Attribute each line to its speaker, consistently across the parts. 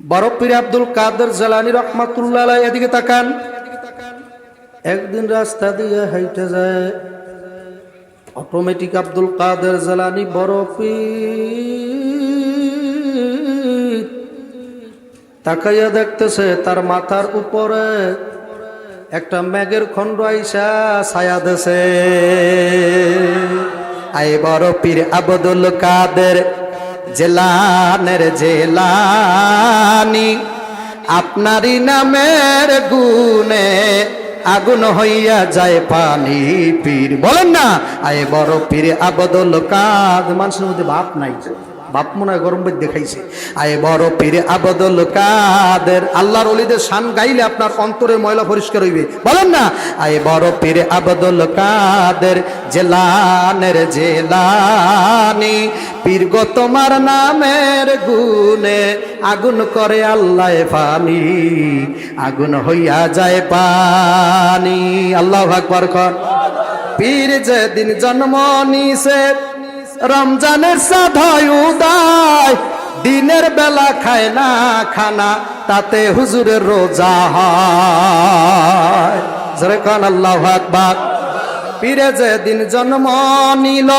Speaker 1: বরফির আব্দুল কাদের জালানি রহমাতুল্লাহ এদিকে তাকান। একদিন রাস্তা দিয়ে হাইটে যায় অটোমেটিক আব্দুল কাদের জালানি বরফি তাকাইয়া দেখতেছে তার মাথার উপরে একটা ম্যাগের খণ্ড আইসা ছায়া দেছে। আই বড় পীর আবদুল কাদের জেলানের জেলানি, আপনারই নামের গুনে আগুন হইয়া যায় পানি পীর। বলেন না, আয় বড় পীর, আবদল কাজ মানুষের মধ্যে বাপ নাই। বাপ মনে হয় গরম দেখাইছে। আয় বড় পীর আবদুল কাদের। আল্লাহর অলিদের শান গাইলে আপনার অন্তরের ময়লা পরিষ্কার হইবে। বলেন না, আয় বড় পীর আবদুল কাদের, জেলানের জেলানি। পীর গো তোমার নামের গুনে আগুন করে আল্লাহ পানি আগুন হইয়া যায় পানি। আল্লাহ আকবর কর। পীর যেদিন জন্ম নিছে রমজানের সাধয় উদয়, দিনের বেলা খায় না খানা, তাতে হুজুরের রোজা হয়। আল্লাহ আকবার। পীরে যেদিন জন্ম নিল,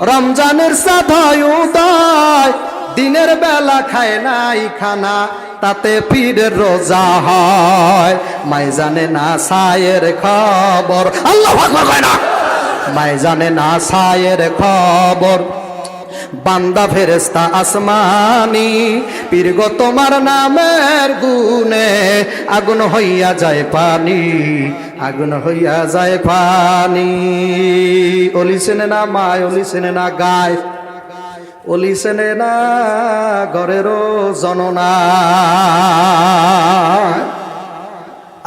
Speaker 1: রমজানের সাধয় উদয়, দিনের বেলা খায় নাই খানা, তাতে পীরের রোজা হয়। মাই জানে না সায়ের খবর। আল্লাহ না। মাই জানে না সায়ের খবর, বান্দা ফেরেস্তা আসমানি, পীরগ তোমার নামের গুনে আগুন হইয়া যায় পানি, আগুন হইয়া যায় পানি। অলি সেনে না মায়, অলি সেনে না গায়, অলি সেনে না ঘরেরও জননা।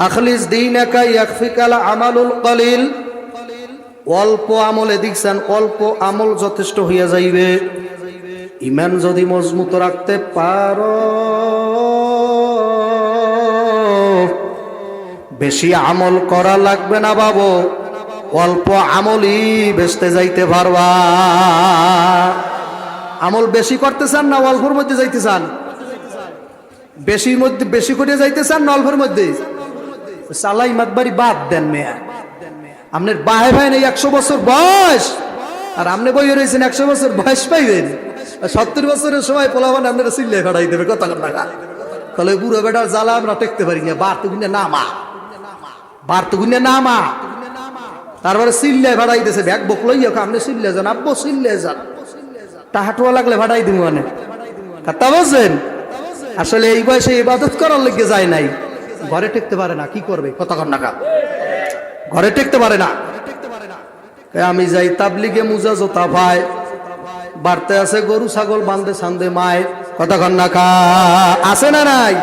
Speaker 1: আখলিস দিন একাই একফিকাল আমালুল কলিল। অল্প আমলে দেখছেন অল্প আমল যথেষ্ট হইয়া যাইবে। ইমান যদি মজবুত রাখতে পারো, বেশি আমল করা লাগবে না বাবু। অল্প আমলই বেচতে যাইতে পারবা। আমল বেশি করতে চান না অল্পর মধ্যে যাইতে চান বেশির মধ্যে বেশি করে যাইতে চান না অল্পের মধ্যে? সালাই মাতবাড়ি বাদ দেন মেয়া। আপনার বাহে ভাই নেই একশো বছর বয়স। আর আপনি বই রয়েছেন একশো বছর বয়স পাইবেন। সত্তর বছরের সময় পোলাবান আপনারা সিল্লে ফেড়াই দেবে কত টাকা তাহলে বুড়ো বেটার জ্বালা আমরা টেকতে পারি না বার তো গুনে নামা। বার তো গুনে নামা। তারপরে সিল্লে ভাড়াই দিয়েছে ব্যাগ বক লইয়া আপনি সিল্লে যান, আব্বু সিল্লে যান। টাহাটুয়া লাগলে ভাড়াই দিব মানে। কথা বলছেন? আসলে এই বয়সে ইবাদত করার লেগে যায় নাই। ঘরে টেকতে পারে না, কি করবে? কতক্ষণ টাকা ঘরে টেকতে পারে না। আমি যাই তাবলিগে মুজা জোতা ভাই বাড়তে আছে গরু, ছাগল বান্ধে সান্দে মায় কতক্ষণ না কা। আছে না নাই?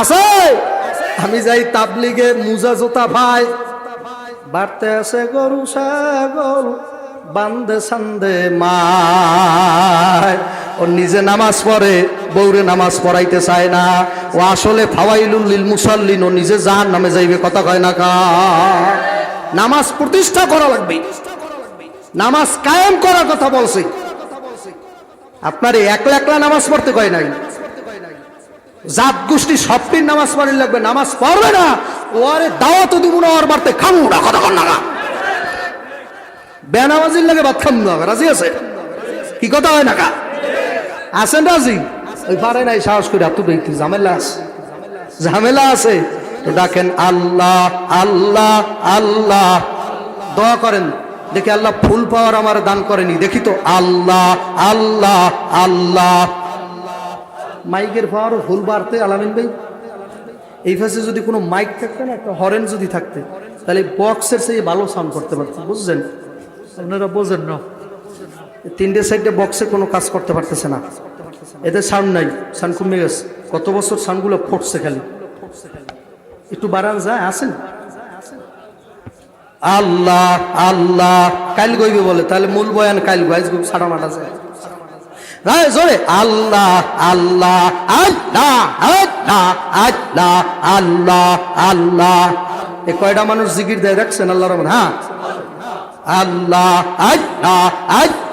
Speaker 1: আছে? আমি যাই তাবলিগে মুজা জোতা ভাই বাড়তে আছে গরু, ছাগল বান্ধে সান্দে মায় ও নিজে নামাজ পড়ে বৌরে নামাজ পড়াইতে চায় না। ও আসলে ফাওয়াইলুল লিল মুসাল্লিন, ও নিজে জাহান নামে যাইবে, কথা কয় না কা। নামাজ প্রতিষ্ঠা করা লাগবে। নামাজ কায়েম করার কথা বলছে। আপনার একলা একলা নামাজ পড়তে কয় নাই। জাত গোষ্ঠী সবটির নামাজ পড়ে লাগবে, নামাজ পড়বে না। ওরে দাওয়াত দিব না ওর বাড়তে খামু না, কথা কন না বেনামাজির লাগে ভাত খাম না, রাজি আছে? কি কথা হয় না কা? আছেন রাজি ওই পারে নাই, সাহস করে আপনি দেখতে ঝামেলা আছে? ঝামেলা আছে? তো ডাকেন, আল্লাহ আল্লাহ আল্লাহ। দোয়া করেন, দেখি আল্লাহ ফুল পাওয়ার আমার দান করেনি। দেখি তো, আল্লাহ আল্লাহ আল্লাহ। মাইকের পাওয়ার ফুল বাড়তে, আলামিন ভাই। এই পাশে যদি কোনো মাইক থাকতে না, একটা হরেন যদি থাকতে, তাহলে বক্সের সেই ভালো সাউন্ড করতে পারতেন বুঝছেন? আপনারা বোঝেন না। তিনটে সাইডে বক্সে কোনো কাজ করতে পারতেছে না। এদের সাউন্ড নাই সাউন্ড কমে গেছে। কত বছর সাউন্ডগুলো ফুটছে খালি। একটু বাড়ান যায় আসেন আল্লাহ আল্লাহ কাল গইবে বলে। তাহলে মূল বয়ান কাল গাইজ সাড়া মাটা যায় জোরে, আল্লাহ আল্লাহ আল্লাহ আল্লাহ আল্লাহ আল্লাহ আল্লাহ। এ কয়টা মানুষ জিকির দেয় দেখছেন আল্লাহ রহমান হ্যাঁ। আল্লাহ আল্লাহ আল্লাহ।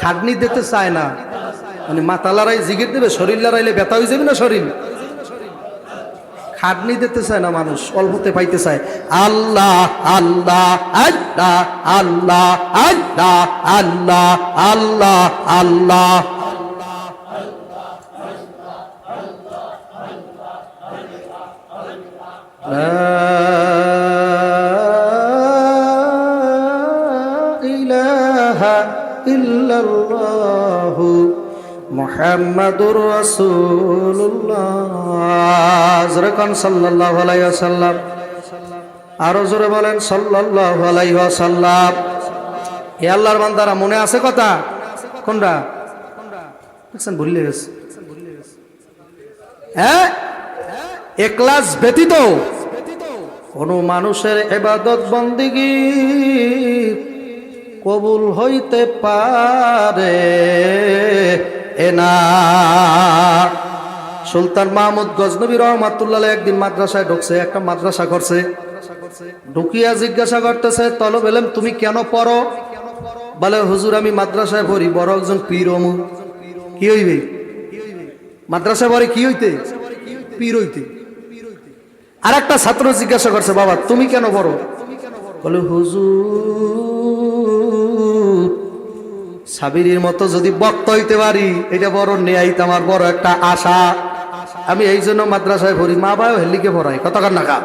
Speaker 1: খাটনি দিতে চায় না। মানে মাথা লড়াই, জিগির দেবে, শরীর লড়াইলে ব্যথা হয়ে যাবে না শরীর? খাটনি দিতে চায় না মানুষ, অল্পতে পাইতে চায়। আল্লাহ আল্লাহ আল্লাহ আল্লাহ আল্লাহ আল্লাহ আল্লাহ আল্লাহ। ইলাহা ইল্লাল্লাহু মুহাম্মাদুর রাসূলুল্লাহ। আরও জোরে বলেন এ আল্লাহর বান্দারা মনে আছে কথা? কোনটা? দেখছেন, ভুলে গেছে। হ্যাঁ? একলাস ব্যতীত কোন মানুষের এবাদত বন্দিগি কবুল হইতে পারে। এনা সুলতান মাহমুদ গজনবী রহমাতুল্লাহ একদিন মাদ্রাসায় ঢুকছে, একটা মাদ্রাসা করছে। ঢুকিয়া জিজ্ঞাসা করতেছে, তলব এলেম, তুমি কেন পড়ো? বলে, হুজুর, আমি মাদ্রাসায় পড়ি, বড় একজন পীর অমু। কি হইবে? মাদ্রাসায় পড়ে কি হইতে? পীর হইতে। আর একটা ছাত্র জিজ্ঞাসা করছে, বাবা, তুমি কেন বড় বলে, হুজুর সাবিরির মতো যদি বক্ত হইতে পারি, এটা বড় নেয়াই আমার বড় একটা আশা। আমি এই জন্য মাদ্রাসায় ভরি মা বাবা হেলিকে পড়াই কতক্ষণ নাকা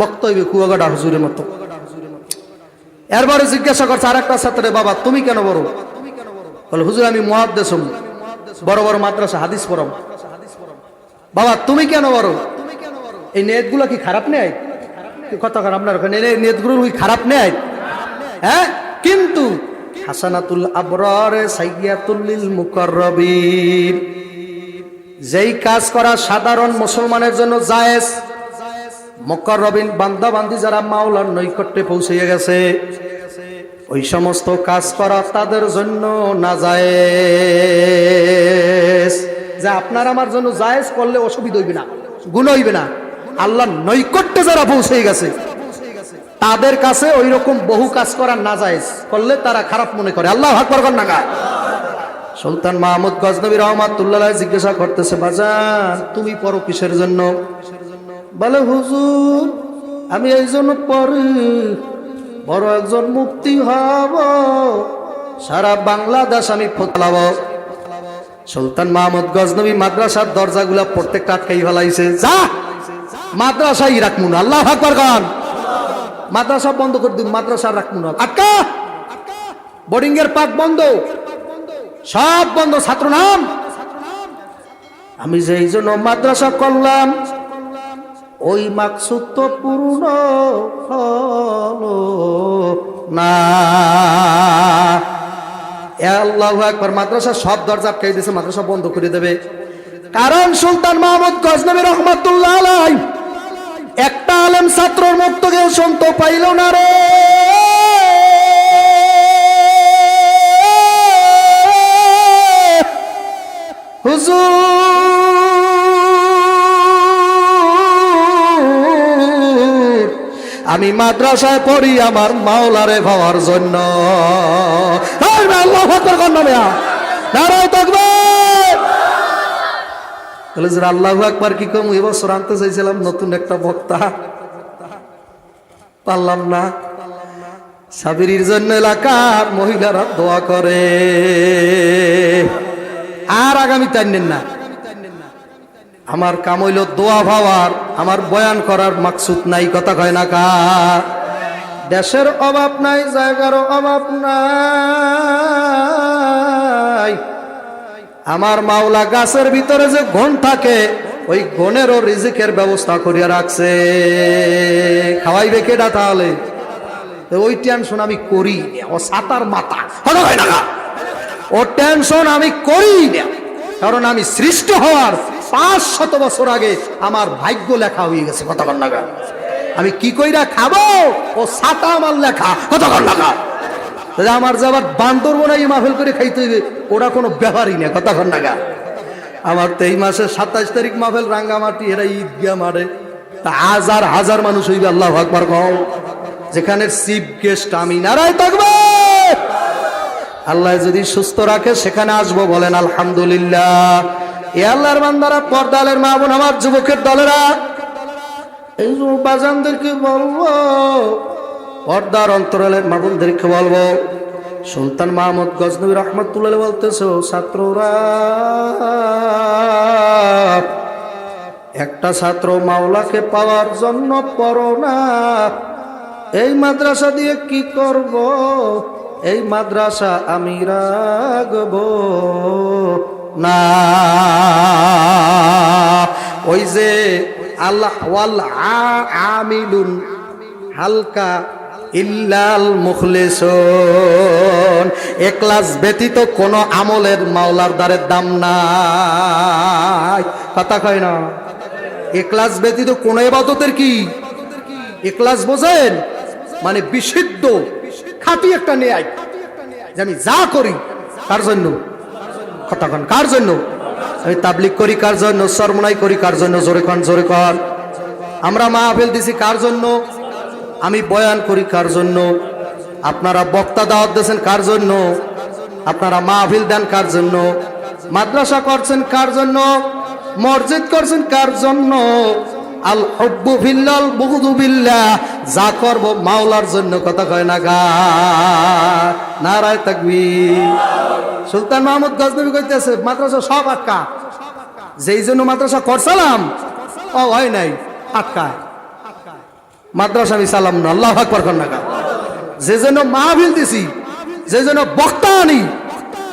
Speaker 1: বক্ত হইবে কুয়াগাডা হুজুরের মতো। এরপরে জিজ্ঞাসা করছে আর একটা ছাত্রে বাবা, তুমি কেন বড় বলে, হুজুর, আমি মহাদ্দেশম বড় বড় মাদ্রাসা, হাদিস পড়াম। বাবা, তুমি কেন বড় এই নেটগুলো কি খারাপ নেয় কত খারাপ আপনার নেটগুলো কি খারাপ নেয় হ্যাঁ? কিন্তু হাসানাতুল আবরারে সাইয়াতুল্লিল মুকাররবিন। যেই কাজ করা সাধারণ মুসলমানের জন্য জায়েজ মকরবিন বান্দা বান্দি যারা মাওলার নৈকট্যে পৌঁছে গেছে, ওই সমস্ত কাজ করা তাদের জন্য না যায় যে আপনার আমার জন্য জায়েজ করলে অসুবিধা হইবে না গুণ হইবে না। আল্লাহ নৈকট্যে যারা পৌঁছে গেছে তাদের কাছে ওই রকম বহু কাজ করা না যায় করলে তারা খারাপ মনে করে। আল্লাহ ভাগ করবেন না সুলতান মাহমুদ গজনবী রহমাতুল্লাহ জিজ্ঞাসা করতেছে, বাজান, তুমি পর কিসের জন্য? বলে, হুজুর, আমি এই জন্য পড়ি। বড় একজন মুক্তি হব। সারা বাংলাদেশ আমি ফোতলাব সুলতান মাহমুদ গজনবী মাদ্রাসার দরজাগুলা প্রত্যেকটা আটকাই ফেলাইছে। যা মাদ্রাসাই রাখমুন আল্লাহ আকবর গান মাদ্রাসা বন্ধ করে দিন, মাদ্রাসা রাখমুন আটকা! বোর্ডিং এর পাক বন্ধ। সব বন্ধ, ছাত্র নাম। আমি যে এই জন্য মাদ্রাসা করলাম, ওই মাকসুদ তো পূর্ণ না। আল্লাহ একবার মাদ্রাসা সব দরজা আটকাই দিয়েছে, মাদ্রাসা বন্ধ করে দেবে। কারণ সুলতান মাহমুদ গজনবী রহমতুল্লাহ আলাই একটা আলেম ছাত্রর মুক্ত কেউ শুনত পাইল না রে। হুজুর, আমি মাদ্রাসায় পড়ি আমার মাওলারে ভাবার জন্য। আল্লাহু আকবার কর না মিয়া। বলে যে আল্লাহু আকবার কি কম? এবছর আনতে চাইছিলাম নতুন একটা বক্তা। পারলাম না। সাবিরির জন্য এলাকার মহিলারা দোয়া করে। আর আগামী টাইনেন না। আমার কাম হইল দোয়া ভাওয়ার, আমার বয়ান করার মাকসুদ নাই, কথা কয় না কা। দেশের অভাব নাই জায়গার অভাব নাই। আমার মাওলা গাছের ভিতরে যে গন থাকে, ওই গনেরও রিজিকের ব্যবস্থা করিয়া রাখছে। খাওয়াইবে কেডা তাহলে? ওই টেনশন আমি করি। ও সাতার মাথা ও টেনশন আমি করি না, কারণ আমি সৃষ্ট হওয়ার পাঁচ শত বছর আগে আমার ভাগ্য লেখা হয়ে গেছে কতক্ষণ লাগা আমি কি কইরা খাব? ও সাতা আমার লেখা কতক্ষণ লাগা তাহলে আমার যাবার বান্দর বোনাই মাহফিল করে খাইতে হইবে। ওরা কোনো ব্যাপারই না কতক্ষণ লাগা আমার তো এই মাসের সাতাইশ তারিখ মাহফিল রাঙ্গামাটি, এরা ঈদ গিয়া মারে। তা হাজার হাজার মানুষ হইবে, আল্লাহ আকবার কম যেখানে চিফ গেস্ট, আমি নারায় থাকবে। আল্লাহ যদি সুস্থ রাখে, সেখানে আসব বলেন, আলহামদুলিল্লাহ। এ আল্লাহর বান্দারা, পর্দালের মা বোন, আমার যুবকের দলেরা। এই বাজানদেরকে বলব পর্দার অন্তরালের বোনদেরকে বলব, সুলতান মাহমুদ গজনবী রহমতুল্লাহ বলতেছে, "ও ছাত্ররা, একটা ছাত্র মাওলাকে পাওয়ার জন্য পড়ো না। এই মাদ্রাসা দিয়ে কি করব? এই মাদ্রাসা আমি রাগব না। ওই যে আল্লাহ আমিলুন হালকা ইল্লাল মুখলিসুন। একলাস ব্যতীত কোন আমলের মাওলার দ্বারের দাম নাই। কথা কয় না। একলাস ব্যতীত কোন এবাদতের কি? একলাস বোঝেন? মানে বিশুদ্ধ, খাঁটি একটা নেয় যে আমি যা করি কার জন্য। কথা কন, কার জন্য? আমি তাবলিক করি কার জন্য? সরমনাই করি কার জন্য? জোরে কন জোরে কন। আমরা মাহফিল দিছি কার জন্য? আমি বয়ান করি কার জন্য? আপনারা বক্তা দাওয়াত দিয়েছেন কার জন্য? আপনারা মাহফিল দেন কার জন্য? মাদ্রাসা করছেন কার জন্য? মসজিদ করছেন কার জন্য? আল হব্বু বিল্লাল বুগুদু বিল্লাহ, যা করব মাওলার জন্য, কথা কয় না গা। নারায় তাকবীর। সুলতান মাহমুদ গজনবী কইতেছে, মাদ্রাসা সব আটকা যেই জন্য মাদ্রাসা করছিলাম, ও হয় নাই আটকা মাদ্রাসা আমি সালাম না, আল্লাহ আকবর কন্যা যে জন্য মাহফিল দিছি, যে জন্য বক্তা আনি,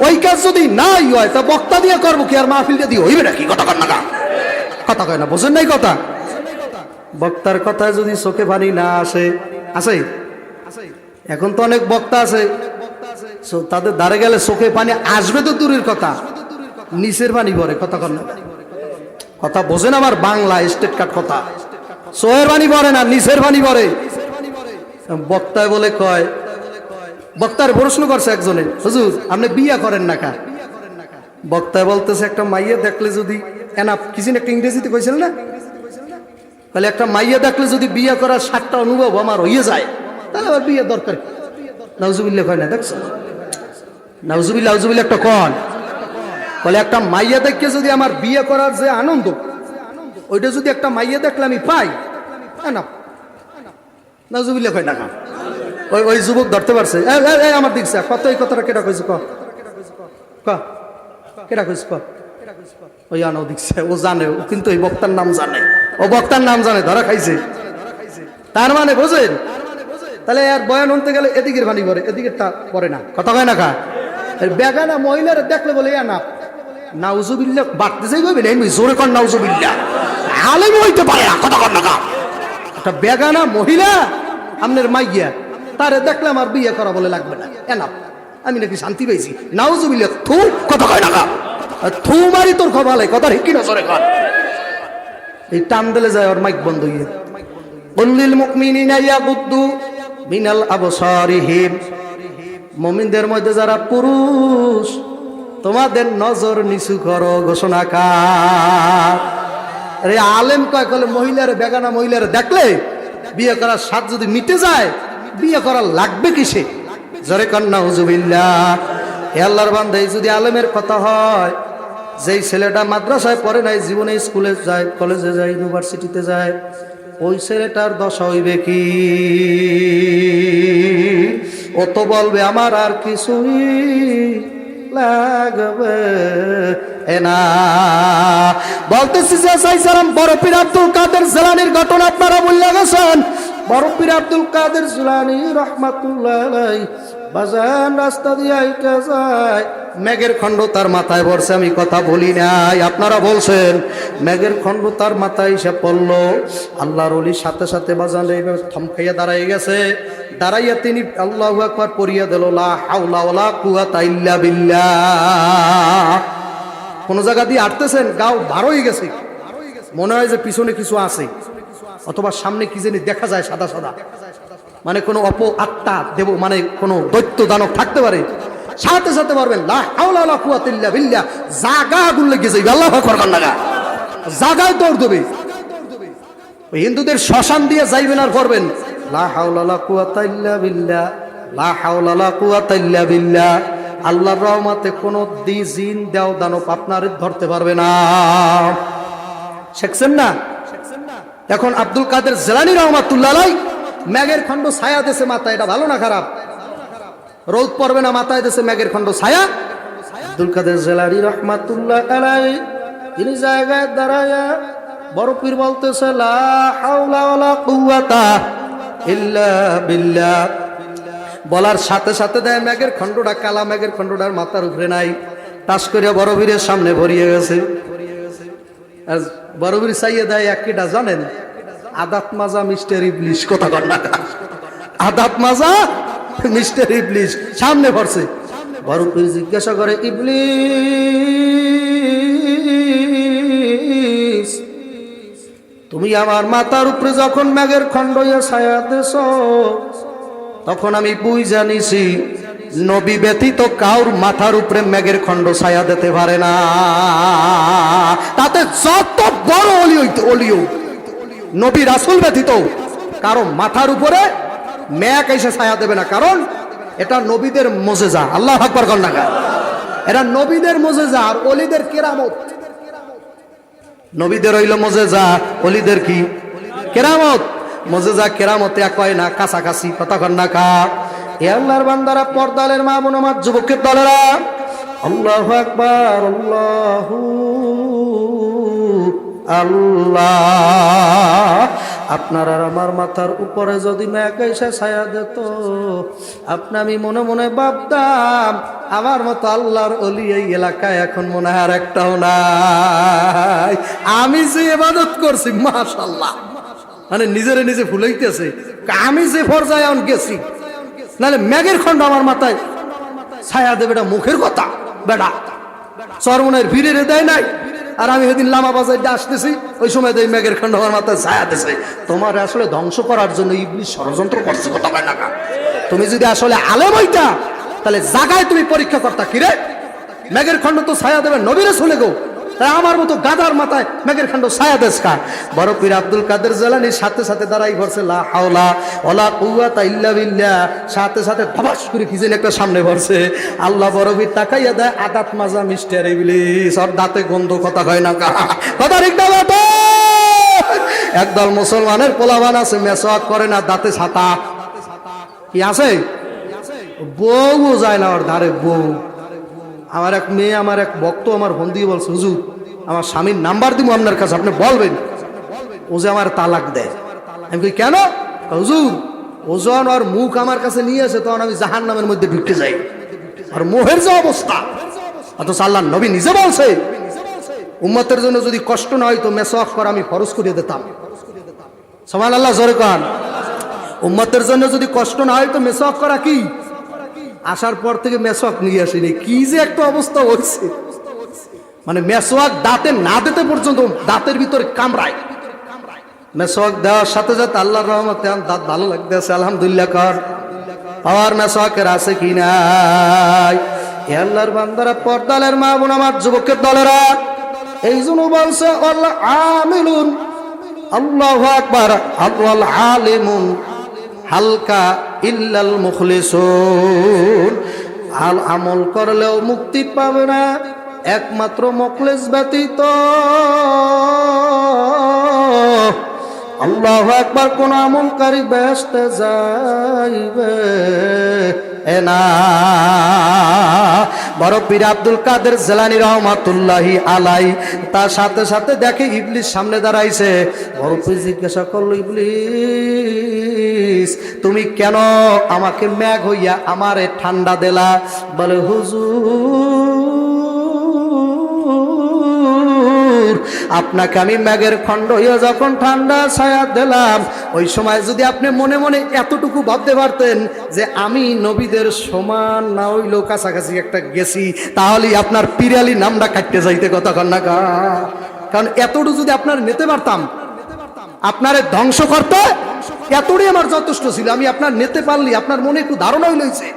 Speaker 1: ওই কাজ যদি নাই হয়, তা বক্তা দিয়ে করব কি আর মাহফিল দিয়ে দিয়ে হইবে নাকি কথা কন্যা কথা কয় না, বোঝেন নাই কথা? বক্তার কথায় যদি চোখে পানি না আসে আসে এখন তো অনেক বক্তা আছে। তাদের দ্বারে গেলে চোখে পানি আসবে তো দূরের কথা। নিচের পানি পরে, কথা কন না। কথা বোঝেন আমার বাংলা স্টেট কাট কথা। সোয়ের পানি পরে না নিচের পানি পরে বক্তায় বলে কয়, বক্তার প্রশ্ন করছে একজনে, হুজুর, আপনি বিয়া করেন না কা? বক্তায় বলতেছে, একটা মাইয়া দেখলে যদি এনা কিছু একটা ইংরেজিতে কইছিল না? তাহলে একটা মাইয়া দেখলে যদি বিয়ে করার সাতটা অনুভব আমার হয়ে যায়, তাহলে আবার বিয়ে দরকার? নাউজুবিল্লা কয় না, দেখছ? নাউজুবিল্লা নাউজুবিল্লা একটা কন। বলে, একটা মাইয়া দেখে যদি আমার বিয়ে করার যে আনন্দ ওইটা যদি একটা মাইয়া দেখলে আমি পাই না নাউজুবিল্লা কয় না কাম। ওই ওই যুবক ধরতে পারছে। আমার দিকছে কত এই কথাটা কেটা কইছে কেটা কইছে ওই আনো দিচ্ছে ও জানে, ও কিন্তু এই বক্তার নাম জানে। ও বক্তার নাম জানে, ধরা খাইছে। তার মানে বোঝেন? তাহলে আর বয়ান হতে গেলে এদিকের ভানি পরে এদিকেরটা পরে না। কথা কয় না এই বেগানা মহিলারা দেখলে বলে না নাউজুবিল্লা বাড়তে যাই কইবেন এই জোরে কর নাউজুবিল্লা আলেম হইতে পারে না কর না একটা বেগানা মহিলা আপনার মাইয়া, তারে দেখলে আমার বিয়ে করা বলে লাগবে না। এনা আমি নাকি শান্তি পাইছি পেয়েছি নাউজুবিল্লা থু, কথা কয় না আর থু মারি তোর খবালে কথা হিকি না জোরে কর এই টান দিলে যায় ওর মাইক বন্ধ হইয়ে। বল্লিল মুকমিনিনা ইয়াগুদ্দু মিনাল আবসারিহিম। মুমিনদের মধ্যে যারা পুরুষ, তোমাদের নজর নিচু করো, ঘোষণা আরে আলেম কয়, কলে মহিলার বেগানা মহিলার দেখলে বিয়ে করার স্বাদ যদি মিটে যায়, বিয়ে করা লাগবে কিসে? জরে কন্যা হুজুবিল্লা আল্লাহর বান্ধে যদি আলেমের কথা হয়, যেই ছেলেটা মাদ্রাসায় পড়ে নাই, জীবনে স্কুলে যায়, কলেজে যায়, ইউনিভার্সিটিতে যায়, ওই ছেলেটার দশা হইবে কি? ও তো বলবে, আমার আর কিছুই লাগবে। এনা বলতেছি যে সাইসারাম বরফির আব্দুল কাদের জেলানির ঘটনা আপনারা বললে গেছেন। বরফির আব্দুল কাদের জেলানি রহমাতুল্লাহ বাজান, রাস্তা দিয়ে আইটা যায়। মেঘের খণ্ড তার মাথায় পড়ছে আমি কথা বলি নাই। আপনারা বলছেন, মেঘের খণ্ড তার মাথায় এসে পড়ল। আল্লাহর অলির সাথে সাথে বাজান এইভাবে থমকাইয়া দাঁড়াই গেছে। দাঁড়াইয়া তিনি আল্লাহু আকবার পড়িয়া দিল, লা হাওলা ওয়ালা কুওয়াতা ইল্লা বিল্লাহ। কোন জায়গা দিয়ে আটতেছেন গাও হয়ে গেছে। মনে হয় যে পিছনে কিছু আছে, অথবা সামনে কি জানি দেখা যায় সাদা সাদা। মানে কোনো অপ আত্মা দেব মানে কোনো দৈত্য দানব থাকতে পারে। সাথে সাথে পারবেন জাগা গুলো আল্লাহ লাগা জাগায় দৌড় দেবে। হিন্দুদের শ্মশান দিয়ে যাইবেন আর করবেন, লা হাওলা লা কুওয়াতা ইল্লা বিল্লাহ, লা হাওলা লা কুওয়াতা ইল্লা বিল্লাহ। আল্লাহর দি জিন দেও দানব আপনার ধরতে পারবে না। শেখছেন না? এখন আব্দুল কাদের জেলানি রহমাতুল্লাহ ম্যাগের খণ্ড ছায়া দেশে মাথা এটা ভালো না খারাপ? রোদ পড়বে না মাথায় দেশে ম্যাগের খণ্ড ছায়া? আব্দুল কাদের জেলানি রহমাতুল্লাহ আলাই তিনি জায়গায় দাঁড়ায় বড় পীর বলতেছে, লা হাওলা ওয়ালা কুওয়াতা ইল্লা বিল্লাহ। বলার সাথে সাথে দেয়, ম্যাগের খণ্ডটা কালা, ম্যাগের খণ্ডটার মাথার উপরে নাই। টাস করে বড় বীরের সামনে ভরিয়ে গেছে। আর বড় বীর চাইয়ে দেয় একটা জানেন? আদাত মাজা মিস্টার ইবলিশ, কথা কর না আদাত মাজা মিস্টার ইবলিশ, সামনে ভরছে বড় পীর জিজ্ঞাসা করে, ইবলিশ, তুমি আমার মাথার উপরে যখন ম্যাগের দেশ তখন আমি বুঝ জানিছি, নবী ব্যতীত কাউর মাথার উপরে মেঘের খণ্ড ছায়া দিতে পারে না। তাতে যত বড় অলি অলিও নবী রাসুল ব্যতীত কারও মাথার উপরে মেঘ এসে ছায়া দেবে না। কারণ এটা নবীদের মজেজা। আল্লাহ আকবর কন্যাকা এটা নবীদের মজেজা আর অলিদের কেরামত। নবীদের হইল মজেজা, অলিদের কি? কেরামত। মজেজা কেরামতে কয় না, কাছাকাছি। কথা কন না কা। এ আল্লাহর বান্দারা পর্দালের মা আমার যুবকের দলেরা। আল্লাহ আকবার, আল্লাহ আল্লাহ। আপনার আর আমার মাথার উপরে যদি মেঘ এসে ছায়া দিত, আপনি আমি মনে মনে ভাবতাম, আমার মতো আল্লাহর অলি এই এলাকায় এখন মনে হয় আর একটাও নাই। আমি যে এবাদত করছি মাশাল্লাহ মানে নিজেরে নিজে ভুলাইতেছে। আমি যে পর্যায়ে এখন গেছি, নাহলে ম্যাগের খণ্ড আমার মাথায় ছায়া দেবে এটা মুখের কথা, বেটা। চরমনের ভিড়ে দেয় নাই। আর আমি সেদিন লামা বাজার আসতেছি, ওই সময় এই মেঘের খণ্ড হওয়ার মাথায় ছায়া দিছে। তোমার আসলে ধ্বংস করার জন্য ইবলি ষড়যন্ত্র করছে কথা কয় না তুমি যদি আসলে আলেম হইতা, তাহলে জাগায় তুমি পরীক্ষা করতা কিরে? মেঘের খণ্ড তো ছায়া দেবে নবীরে শুনে গো তাই আমার মতো গাদার মাথায় মেঘের খণ্ড ছায়া দেশ কা বড় পীর আব্দুল কাদের জালানির সাথে সাথে দাঁড়াই ভরছে, লা হাওলা ওলা কুওয়াতা ইল্লা বিল্লাহ। সাথে সাথে ধবাস করে যেন একটা সামনে ভরছে। আল্লাহ বড় পীর তাকাইয়া দেয়, আদাত মাজা মিস্টার ইবলিস আর দাঁতে গন্ধ কথা হয় না কথা ঠিক একদল মুসলমানের পোলাবান আছে, মেসওয়াক করে না, দাঁতে ছাতা। কি আছে? বউ যায় না ওর ধারে, বউ। আমার এক মেয়ে, আমার এক ভক্ত, আমার দিয়ে বলছে, হুজুর আমার স্বামীর নাম্বার দিব আপনার কাছে, আপনি বলবেন। ও যে আমার তালাক দেয়। আমি কই, কেন? হুজুর ওজন আর মুখ আমার কাছে নিয়ে আসে, তখন আমি জাহান নামের মধ্যে ঢুকতে যাই। আর মোহের যে অবস্থা। অথচ আল্লাহ নবী নিজে বলছে, উম্মতের জন্য যদি কষ্ট না হয় তো মেসওয়াক করা আমি খরচ করিয়ে দিতাম। সমান আল্লাহ জোরে কান। উম্মতের জন্য যদি কষ্ট না হয় তো মেসওয়াক করা কি? আসার পর থেকে মেসওয়াক নিয়ে আসিনি। কি যে একটা অবস্থা হয়েছে। মানে মেসোয়াক দাঁতে না দিতে পর্যন্ত দাঁতের ভিতরে কামড়ায়। মেসওয়াক দেওয়ার সাথে সাথে আল্লাহর রহমতে দাঁত ভালো লাগতেছে, আলহামদুলিল্লাহ কর। পাওয়ার মেসোয়াকের আছে কি নাই? এ আল্লাহর বান্দারা, পর্দালের মা বোন আমার, যুবকের দলেরা, এই জন্য বলছে, আল্লাহ আমিলুন, আল্লাহ আকবার, আল্লাহ আলিমুন, হালকা ইল্লাল মুখলিসুন। আল আমল করলেও মুক্তি পাবে না। একমাত্র মুখলিস ব্যতীত। আল্লাহ একবার কোন আমলকারী ব্যস্ত যাইবে এ না। বড় পীর আব্দুল কাদের জেলানি রহমাতুল্লাহি আলাই, তার সাথে সাথে দেখে ইবলিস সামনে দাঁড়াইছে। বড় পীর জিজ্ঞাসা করল, ইবলিস, তুমি কেন আমাকে ম্যাগ হইয়া আমারে ঠান্ডা দিলা? বলে, হুজুর আপনাকে আমি ম্যাগের খণ্ড হইয়া যখন ঠান্ডা ছায়া দিলাম, ওই সময় যদি আপনি মনে মনে এতটুকু ভাবতে পারতেন যে আমি নবীদের সমান না হইলেও কাছাকাছি একটা গেছি, তাহলেই আপনার পিরালি নামটা কাটতে যাইতে কথা কন্যা কারণ এতটুকু যদি আপনার নিতে পারতাম, আপনার ধ্বংস করতে এতটাই আমার যথেষ্ট ছিল, আমি আপনার নিতে পারলি, আপনার মনে একটু ধারণা হইলছে